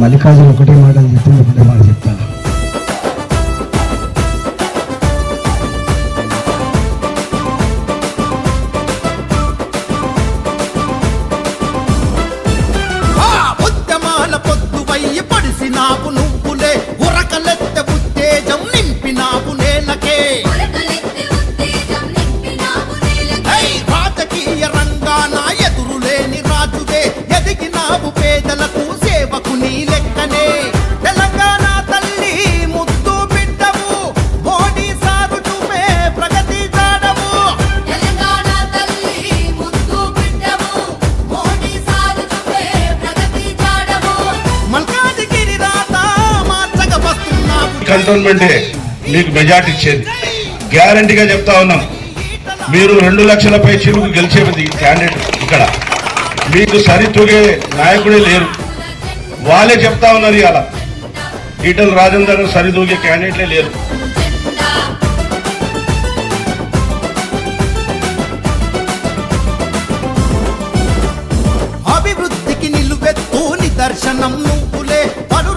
మల్లికార్జున ఒకటే మాటలు చెప్పింది ఒకటే మాట కంటోన్మెంటే మీకు మెజార్టీ ఇచ్చేది గ్యారంటీగా చెప్తా ఉన్నాం. మీరు రెండు లక్షలపై చిలుకు గెలిచేది క్యాండిడేట్ ఇక్కడ. మీకు సరితూగే నాయకుడే లేరు. వాళ్ళే చెప్తా ఉన్నారు ఇవాళ ఈటల రాజేందర్ సరితూగే క్యాండిడేట్లే లేరు. అభివృద్ధికి నిలువెత్తు నిదర్శనం పలు